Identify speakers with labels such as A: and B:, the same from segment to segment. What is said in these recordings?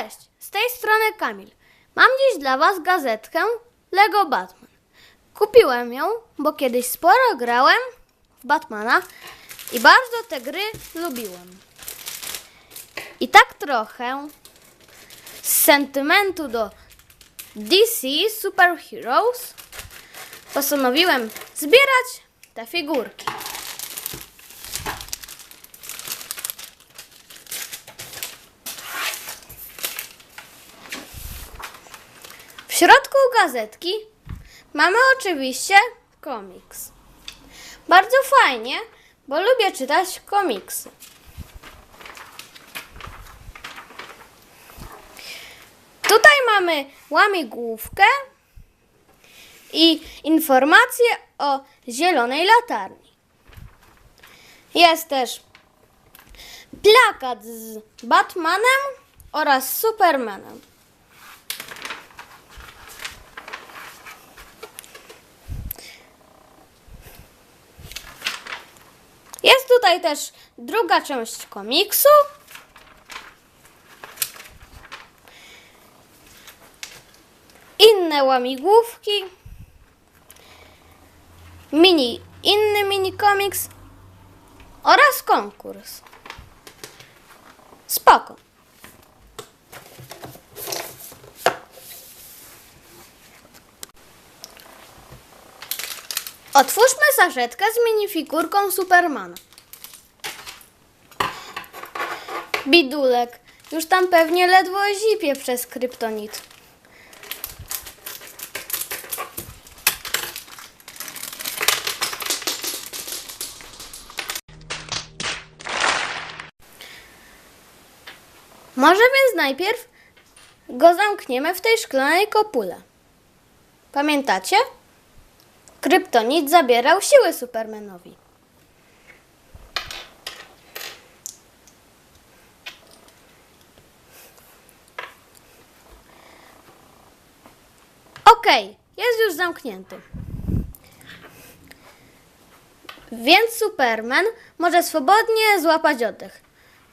A: Cześć, z tej strony Kamil. Mam dziś dla Was gazetkę Lego Batman. Kupiłem ją, bo kiedyś sporo grałem w Batmana i bardzo te gry lubiłem. I tak trochę z sentymentu do DC Super Heroes postanowiłem zbierać te figurki. W środku gazetki mamy oczywiście komiks. Bardzo fajnie, bo lubię czytać komiksy. Tutaj mamy łamigłówkę i informacje o zielonej latarni. Jest też plakat z Batmanem oraz Supermanem. Jest tutaj też druga część komiksu. Inne łamigłówki. Mini, inny mini komiks oraz konkurs. Spoko. Otwórzmy saszetkę z minifigurką Supermana. Bidulek. Już tam pewnie ledwo zipie przez kryptonit. Może więc najpierw go zamkniemy w tej szklanej kopule. Pamiętacie? Kryptonit zabierał siły Supermanowi. Okej, jest już zamknięty. Więc Superman może swobodnie złapać oddech.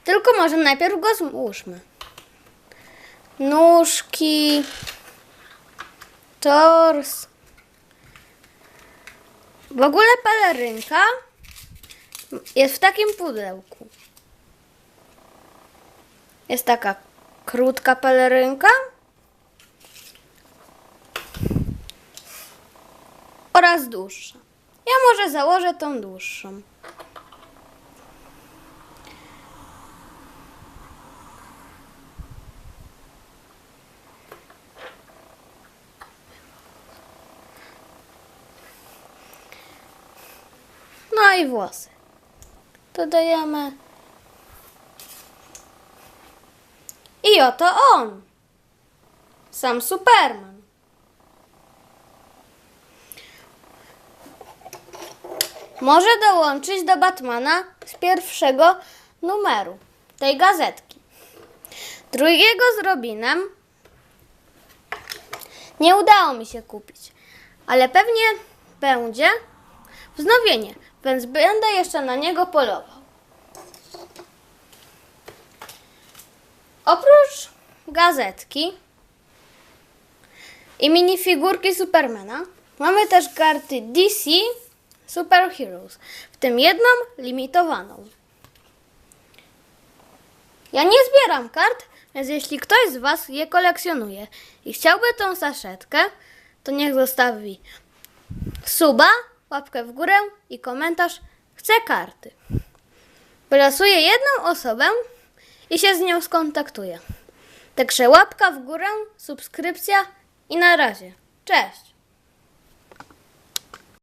A: Tylko może najpierw go złóżmy. Nóżki, tors. W ogóle pelerynka jest w takim pudełku. Jest taka krótka pelerynka oraz dłuższa. Ja może założę tą dłuższą. No i włosy. Dodajemy. I oto on. Sam Superman. Może dołączyć do Batmana z pierwszego numeru tej gazetki. Drugiego z Robinem nie udało mi się kupić, ale pewnie będzie wznowienie, więc będę jeszcze na niego polował. Oprócz gazetki i minifigurki Supermana mamy też karty DC Super Heroes, w tym jedną limitowaną. Ja nie zbieram kart, więc jeśli ktoś z Was je kolekcjonuje i chciałby tą saszetkę, to niech zostawi suba, łapkę w górę i komentarz Chcę karty. Wylosuję jedną osobę i się z nią skontaktuję. Także łapka w górę, subskrypcja i na razie. Cześć!